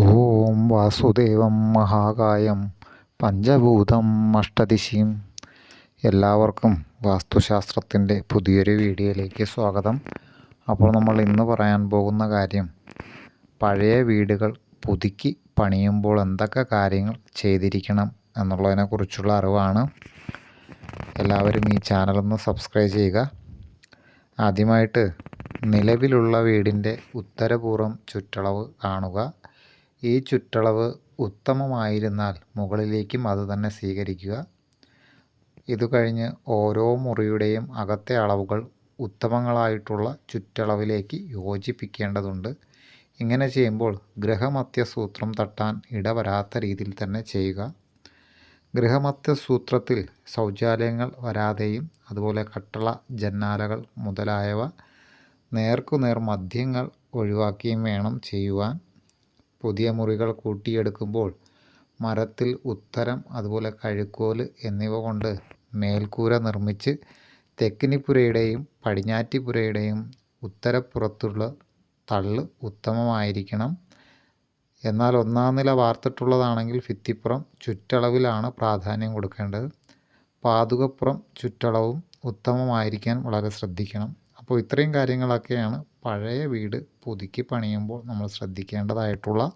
ഓം വാസുദേവം മഹാകായം പഞ്ചഭൂതം അഷ്ടദിശിയും എല്ലാവർക്കും വാസ്തുശാസ്ത്രത്തിന്റെ പുതിയൊരു വീഡിയോയിലേക്ക് സ്വാഗതം. അപ്പോൾ നമ്മൾ ഇന്ന് പറയാൻ പോകുന്ന കാര്യം പഴയ വീടുകൾ പുതുക്കി പണിയുമ്പോൾ എന്തൊക്കെ കാര്യങ്ങൾ ചെയ്തിരിക്കണം എന്നുള്ളതിനെക്കുറിച്ചുള്ള അറിവാണ്. എല്ലാവരും ഈ ചാനലൊന്ന് സബ്സ്ക്രൈബ് ചെയ്യുക. ആദ്യമായിട്ട് നിലവിലുള്ള വീടിന്റെ ഉത്തരപൂർവം ചുറ്റളവ് കാണുക. ഈ ചുറ്റളവ് ഉത്തമമായിരുന്നാൽ മുകളിലേക്കും അത് തന്നെ സ്വീകരിക്കുക. ഇത് കഴിഞ്ഞ് ഓരോ മുറിയുടെയും അകത്തെ അളവുകൾ ഉത്തമങ്ങളായിട്ടുള്ള ചുറ്റളവിലേക്ക് യോജിപ്പിക്കേണ്ടതുണ്ട്. ഇങ്ങനെ ചെയ്യുമ്പോൾ ഗൃഹമത്യസൂത്രം തട്ടാൻ ഇടവരാത്ത രീതിയിൽ തന്നെ ചെയ്യുക. ഗൃഹമത്യസൂത്രത്തിൽ ശൗചാലയങ്ങൾ വരാതെയും അതുപോലെ കട്ടള ജന്നാലകൾ മുതലായവ നേർക്കുനേർ മദ്യങ്ങൾ ഒഴിവാക്കിയും വേണം ചെയ്യുവാൻ. പുതിയ മുറികൾ കൂട്ടിയെടുക്കുമ്പോൾ മരത്തിൽ ഉത്തരം അതുപോലെ കഴുക്കോൽ എന്നിവ കൊണ്ട് മേൽക്കൂര നിർമ്മിച്ച് തെക്കിനിപ്പുരയുടെയും പടിഞ്ഞാറ്റിപ്പുരയുടെയും ഉത്തരപ്പുറത്തുള്ള തള്ള് ഉത്തമമായിരിക്കണം. എന്നാൽ ഒന്നാം നില വാർത്തിട്ടുള്ളതാണെങ്കിൽ ഭിത്തിപ്പുറം ചുറ്റളവിലാണ് പ്രാധാന്യം കൊടുക്കേണ്ടത്. പാതുകപ്പുറം ചുറ്റളവും ഉത്തമമായിരിക്കാൻ വളരെ ശ്രദ്ധിക്കണം. അപ്പോൾ ഇത്രയും കാര്യങ്ങളൊക്കെയാണ് പഴയ വീട് പുതുക്കി പണിയുമ്പോൾ നമ്മൾ ശ്രദ്ധിക്കേണ്ടതായിട്ടുള്ള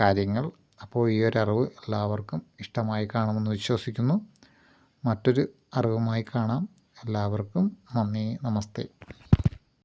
കാര്യങ്ങൾ. അപ്പോൾ ഈ ഒരു അറിവ് എല്ലാവർക്കും ഇഷ്ടമായി കാണുമെന്ന് വിശ്വസിക്കുന്നു. മറ്റൊരു അറിവുമായി കാണാം. എല്ലാവർക്കും നന്ദി നമസ്തേ.